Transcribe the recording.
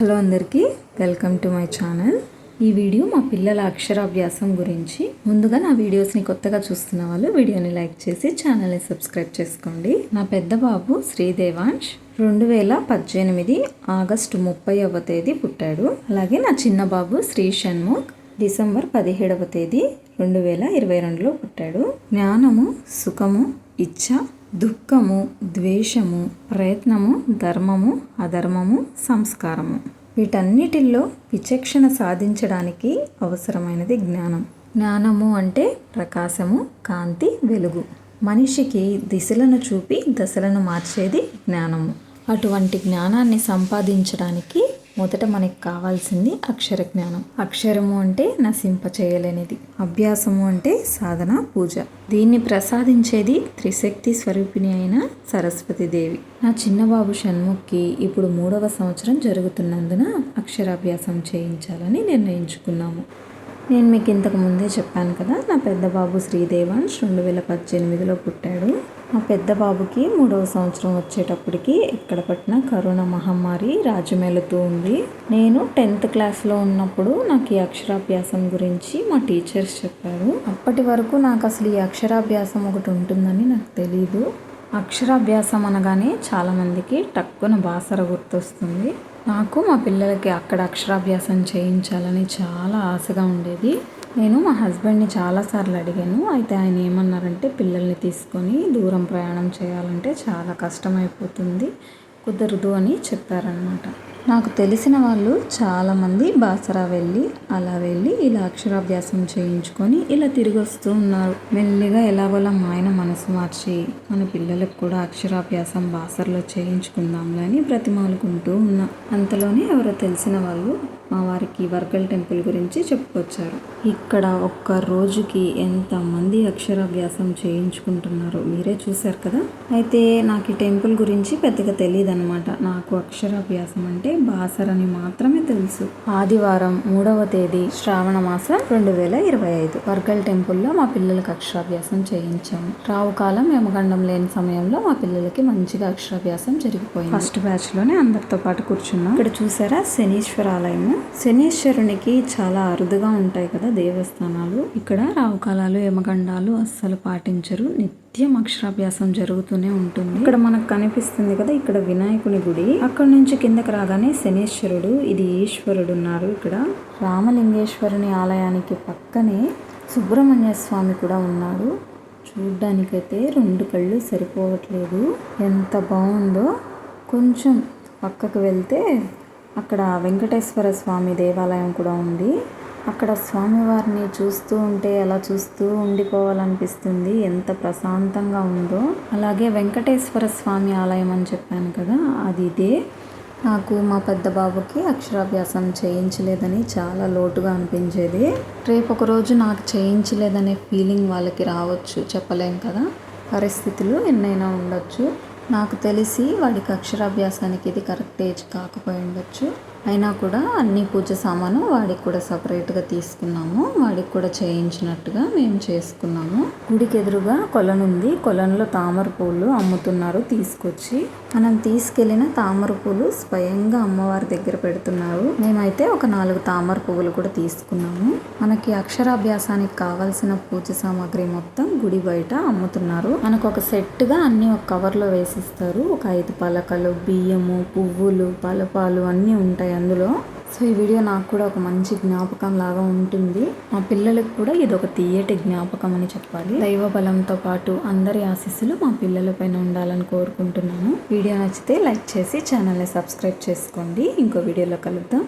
Hello అందరికీ welcome to my channel. ఈ video మా పిల్లల అక్షరాభ్యాసం గురించి. ముందుగా నా వీడియోస్ని కొత్తగా చూస్తున్న వాళ్ళు వీడియోని లైక్ చేసి ఛానల్ని సబ్స్క్రైబ్ చేసుకోండి. నా పెద్ద బాబు శ్రీదేవాంష్ రెండు వేల పద్దెనిమిది ఆగస్టు ముప్పైవ తేదీ పుట్టాడు. అలాగే నా చిన్న బాబు శ్రీ షణ్ముఖ్ డిసెంబర్ పదిహేడవ తేదీ రెండు వేల ఇరవై రెండులో పుట్టాడు. జ్ఞానము సుఖము ఇచ్చా దుఃఖము ద్వేషము ప్రయత్నము ధర్మము అధర్మము సంస్కారము. వీటన్నిటిల్లో విచక్షణ సాధించడానికి అవసరమైనది జ్ఞానం. జ్ఞానము అంటే ప్రకాశము కాంతి వెలుగు. మనిషికి దిశలను చూపి దశలను మార్చేది జ్ఞానము. అటువంటి జ్ఞానాన్ని సంపాదించడానికి మొదట మనకి కావాల్సింది అక్షర జ్ఞానం. అక్షరము అంటే నశింప చేయలేనిది. అభ్యాసము అంటే సాధన పూజ. దీన్ని ప్రసాదించేది త్రిశక్తి స్వరూపిణి అయిన సరస్వతి దేవి. నా చిన్నబాబు షణ్ముఖ్కి ఇప్పుడు మూడవ సంవత్సరం జరుగుతున్నందున అక్షరాభ్యాసం చేయించాలని నిర్ణయించుకున్నాము. నేను మీకు ఇంతకు ముందే చెప్పాను కదా నా పెద్ద బాబు శ్రీదేవాన్స్ రెండు వేల పద్దెనిమిదిలో పుట్టాడు. మా పెద్ద బాబుకి మూడవ సంవత్సరం వచ్చేటప్పటికి ఎక్కడ పట్టిన కరోనా మహమ్మారి రాజమేలుతూ ఉంది. నేను టెన్త్ క్లాస్లో ఉన్నప్పుడు నాకు ఈ అక్షరాభ్యాసం గురించి మా టీచర్స్ చెప్పారు. అప్పటి వరకు నాకు అసలు ఈ అక్షరాభ్యాసం ఒకటి ఉంటుందని నాకు తెలీదు. అక్షరాభ్యాసం అనగానే చాలామందికి టక్కున బాసర గుర్తొస్తుంది. నాకు మా పిల్లలకి అక్కడ అక్షరాభ్యాసం చేయించాలని చాలా ఆశగా ఉండేది. నేను మా హస్బెండ్ని చాలాసార్లు అడిగాను. అయితే ఆయన ఏమన్నారంటే పిల్లల్ని తీసుకొని దూరం ప్రయాణం చేయాలంటే చాలా కష్టమైపోతుంది. కుదరదు అని చెప్పారనమాట నాకు తెలిసిన వాళ్ళు చాలామంది బాసరా వెళ్ళి అలా వెళ్ళి ఇలా అక్షరాభ్యాసం చేయించుకొని ఇలా తిరిగి వస్తూ ఉన్నారు. మెల్లిగా ఎలాగోలా మా ఆయన మనసు మార్చి మన పిల్లలకు కూడా అక్షరాభ్యాసం బాసరలో చేయించుకుందాంలే అని బ్రతిమాలుకుంటూ ఉన్నా. అంతలోనే ఎవరో తెలిసిన వాళ్ళు మా వారికి వర్గల్ టెంపుల్ గురించి చెప్పుకొచ్చారు. ఇక్కడ ఒక్క రోజుకి ఎంతమంది అక్షరాభ్యాసం చేయించుకుంటున్నారు మీరే చూశారు కదా? అయితే నాకు ఈ టెంపుల్ గురించి పెద్దగా తెలియదు అనమాట నాకు అక్షరాభ్యాసం అంటే బాసర్ అని మాత్రమే తెలుసు. ఆదివారం మూడవ తేదీ శ్రావణ మాసం రెండు వేల ఇరవై ఐదు. వర్గల్ టెంపుల్లో మా పిల్లలకి అక్షరాభ్యాసం చేయించాము రావు కాలం యమగండం లేని సమయంలో మా పిల్లలకి మంచిగా అక్షరాభ్యాసం జరిగిపోయింది. ఫస్ట్ బ్యాచ్లోనే అందరితో పాటు కూర్చున్నాం. ఇక్కడ చూసారా శనీశ్వర ఆలయము శనీశ్వరునికి చాలా అరుదుగా ఉంటాయి కదా దేవస్థానాలు. ఇక్కడ రావుకాలాలు యమగండాలు అస్సలు పాటించరు. నిత్యం అక్షరాభ్యాసం జరుగుతూనే ఉంటుంది. ఇక్కడ మనకు కనిపిస్తుంది కదా ఇక్కడ వినాయకుని గుడి. అక్కడ నుంచి కిందకి రాగానే శనీశ్వరుడు ఇది ఈశ్వరుడు ఉన్నారు ఇక్కడ. రామలింగేశ్వరుని ఆలయానికి పక్కనే సుబ్రహ్మణ్య స్వామి కూడా ఉన్నాడు. చూడ్డానికైతే రెండు కళ్ళు సరిపోవట్లేదు. ఎంత బాగుందో. కొంచెం పక్కకు వెళ్తే అక్కడ వెంకటేశ్వర స్వామి దేవాలయం కూడా ఉంది. అక్కడ స్వామివారిని చూస్తూ ఉంటే అలా చూస్తూ ఉండిపోవాలనిపిస్తుంది. ఎంత ప్రశాంతంగా ఉందో. అలాగే వెంకటేశ్వర స్వామి ఆలయం అని చెప్పాను కదా అది ఇదే. నాకు మా పెద్ద బాబుకి అక్షరాభ్యాసం చేయించలేదని చాలా లోటుగా అనిపించేది. రేపు ఒకరోజు నాకు చేయించలేదనే ఫీలింగ్ వాళ్ళకి రావచ్చు చెప్పలేం కదా. పరిస్థితులు ఎన్నైనా ఉండొచ్చు. నాకు తెలిసి వాడికి అక్షరాభ్యాసానికి ఇది కరెక్ట్ ఏజ్ కాకపోయి ఉండొచ్చు. అయినా కూడా అన్ని పూజ సామాను వాడికి కూడా సపరేట్గా తీసుకున్నాము. వాడికి కూడా చేయించినట్టుగా మేము చేసుకున్నాము. గుడికి ఎదురుగా కొలనుంది కొలనులో తామర పూలు అమ్ముతున్నారు తీసుకొచ్చి. మనం తీసుకెళ్ళిన తామర పూలు స్వయంగా అమ్మవారి దగ్గర పెడుతున్నారు. మేమైతే ఒక నాలుగు తామర పువ్వులు కూడా తీసుకున్నాము. మనకి అక్షరాభ్యాసానికి కావాల్సిన పూజ సామాగ్రి మొత్తం గుడి బయట అమ్ముతున్నారు. మనకు ఒక సెట్గా అన్ని ఒక కవర్లో వేసిస్తారు. ఒక ఐదు పలకలు బియ్యము పువ్వులు పలపాలు అన్నీ ఉంటాయి. అందులో. సో ఈ వీడియో నాకు కూడా ఒక మంచి జ్ఞాపకం లాగా ఉంటుంది. మా పిల్లలకు కూడా ఇది ఒక తీయటి జ్ఞాపకం అని చెప్పాలి. దైవ బలంతో పాటు అందరి ఆశీస్సులు మా పిల్లల పైన ఉండాలని కోరుకుంటున్నాను. వీడియో నచ్చితే లైక్ చేసి ఛానల్ని సబ్స్క్రైబ్ చేసుకోండి. ఇంకో వీడియోలో కలుద్దాం.